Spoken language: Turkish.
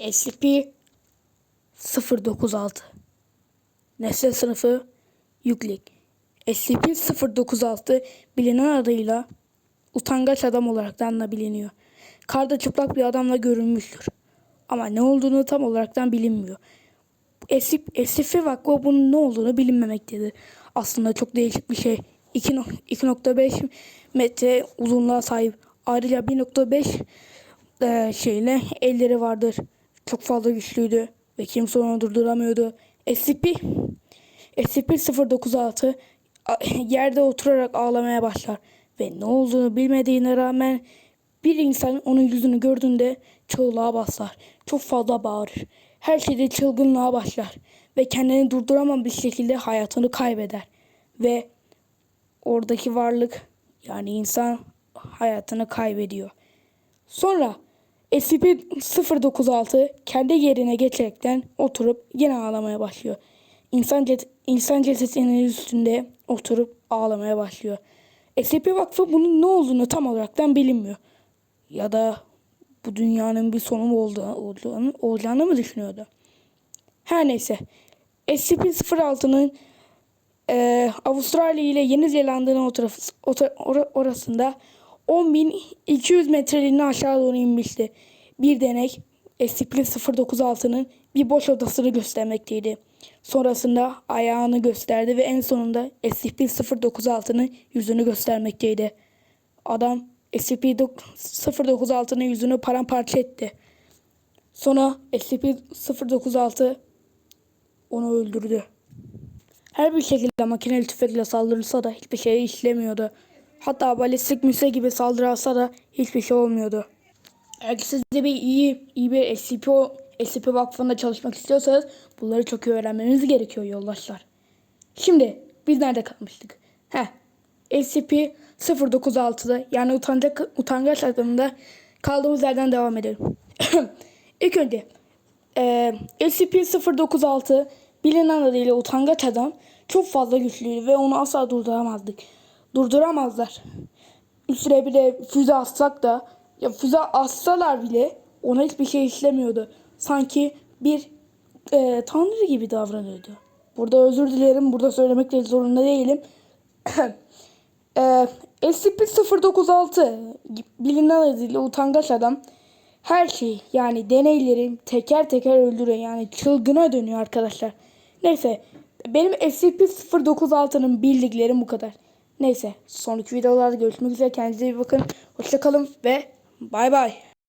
SCP-096 Nesne sınıfı Yüklik SCP-096 bilinen adıyla utangaç adam olaraktan da biliniyor. Karda çıplak bir adamla görülmüştür. Ama ne olduğunu tam olaraktan bilinmiyor. SCP vakfı bunun ne olduğunu bilinmemektedir. Aslında çok değişik bir şey. 2 no- 2.5 metre uzunluğa sahip. Ayrıca 1.5 e, şeyle elleri vardır. Çok fazla güçlüydü ve kimse onu durduramıyordu. SCP SCP-096 a- yerde oturarak ağlamaya başlar ve ne olduğunu bilmediğine rağmen bir insan onun yüzünü gördüğünde çığlığa basar. Çok fazla bağırır. Her şeyde çılgınlığa başlar ve kendini durduramam bir şekilde hayatını kaybeder. Ve oradaki varlık yani insan hayatını kaybediyor. Sonra SCP-096 kendi yerine geçerekten oturup yine ağlamaya başlıyor. İnsan, cet insan cesetinin üstünde oturup ağlamaya başlıyor. SCP Vakfı bunun ne olduğunu tam olaraktan bilinmiyor. Ya da bu dünyanın bir sonu mu olduğunu, olacağını mı düşünüyordu? Her neyse. SCP-06'nın e, Avustralya ile Yeni Zelanda'nın orasında 10.200 metreliğine aşağı doğru inmişti. Bir denek SCP-096'nın bir boş odasını göstermekteydi. Sonrasında ayağını gösterdi ve en sonunda SCP-096'nın yüzünü göstermekteydi. Adam SCP-096'nın yüzünü paramparça etti. Sonra SCP-096 onu öldürdü. Her bir şekilde makineli tüfekle saldırılsa da hiçbir şey işlemiyordu. Hatta balistik müze gibi saldırı alsa da hiçbir şey olmuyordu. Eğer siz de bir iyi, iyi bir SCP, SCP vakfında çalışmak istiyorsanız bunları çok iyi öğrenmeniz gerekiyor yoldaşlar. Şimdi biz nerede kalmıştık? Heh, SCP-096'da yani utangaç, utangaç adımında kaldığımız yerden devam edelim. İlk önce ee, SCP-096 bilinen adıyla utangaç adam çok fazla güçlüydü ve onu asla durduramazdık. Durduramazlar. Üstüne bir de füze atsak da ya füze atsalar bile ona hiçbir şey işlemiyordu. Sanki bir e, tanrı gibi davranıyordu. Burada özür dilerim. Burada söylemekle zorunda değilim. e, SCP-096 bilinen adıyla utangaç adam her şeyi yani deneyleri teker teker öldürüyor. Yani çılgına dönüyor arkadaşlar. Neyse benim SCP-096'nın bildiklerim bu kadar. Neyse sonraki videolarda görüşmek üzere. Kendinize iyi bakın. Hoşçakalın ve bay bay.